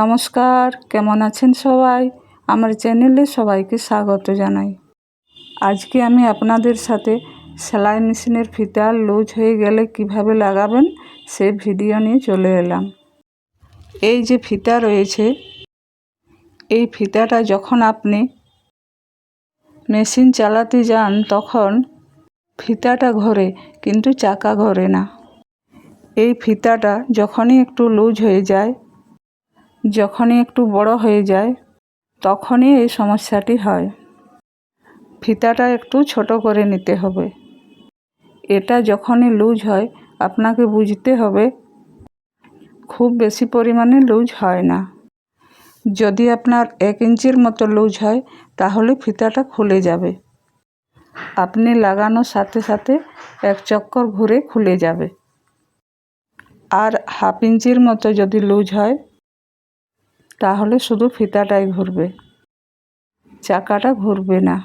নমস্কার, কেমন আছেন সবাই? আমার চ্যানেলে সবাইকে স্বাগত জানাই। আজকে আমি আপনাদের সাথে সেলাই মেশিনের ফিতা লুজ হয়ে গেলে কীভাবে লাগাবেন সে ভিডিও নিয়ে চলে এলাম। এই যে ফিতা রয়েছে, এই ফিতাটা যখন আপনি মেশিন চালাতে যান, তখন ফিতাটা ঘোরে, কিন্তু চাকা ঘোরে না। এই ফিতাটা যখনই একটু লুজ হয়ে যায় যখনই একটু বড় হয়ে যায়, তখনই এই সমস্যাটি হয়। ফিতাটা একটু ছোট করে নিতে হবে। এটা যখনই লুজ হয়, আপনাকে বুঝতে হবে, খুব বেশি পরিমাণে লুজ হয় না। যদি আপনার এক ইঞ্চির মতো লুজ হয়, তাহলে ফিতাটা খুলে যাবে। আপনি লাগানোর সাথে সাথে এক চক্কর ঘুরে খুলে যাবে। আর হাফ ইঞ্চির মতো যদি লুজ হয় তাহলে শুধু ফিতাটাই ঘুরবে। চাকাটা ঘুরবে না।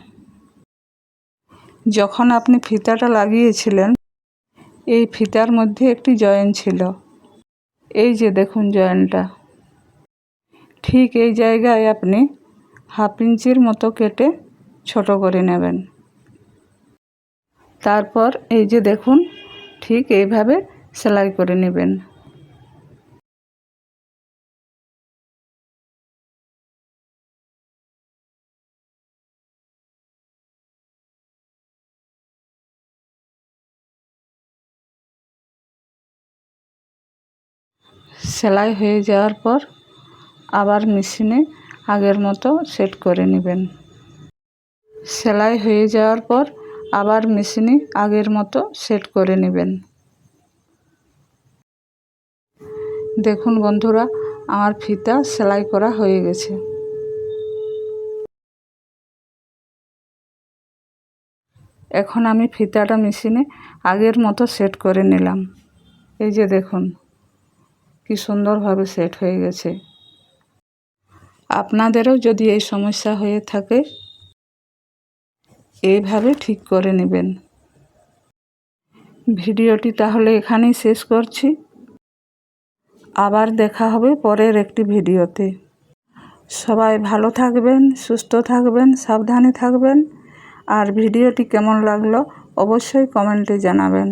যখন আপনি ফিতাটা লাগিয়েছিলেন, এই ফিতার মধ্যে একটি জয়েন ছিল। এই যে দেখুন জয়েনটা। ঠিক এই জায়গায় আপনি হাফ ইঞ্চির মতো কেটে ছোট করে নেবেন। তারপর এই যে দেখুন, ঠিক এইভাবে সেলাই করে নেবেন। সেলাই হয়ে যাওয়ার পর আবার মেশিনে আগের মতো সেট করে নেবেন। সেলাই হয়ে যাওয়ার পর আবার মেশিনে আগের মতো সেট করে নেবেন। দেখুন বন্ধুরা, আমার ফিতা সেলাই করা হয়ে গেছে। এখন আমি ফিতাটা মেশিনে আগের মতো সেট করে নিলাম। এই যে দেখুন। কি সুন্দরভাবে সেট হয়ে গেছে। আপনাদেরও যদি এই সমস্যা হয়ে থাকে, এইভাবে ঠিক করে নেবেন। ভিডিওটি তাহলে এখানেই শেষ করছি। আবার দেখা হবে পরের একটি ভিডিওতে। সবাই ভালো থাকবেন, সুস্থ থাকবেন, সাবধানে থাকবেন। আর ভিডিওটি কেমন লাগল অবশ্যই কমেন্টে জানাবেন।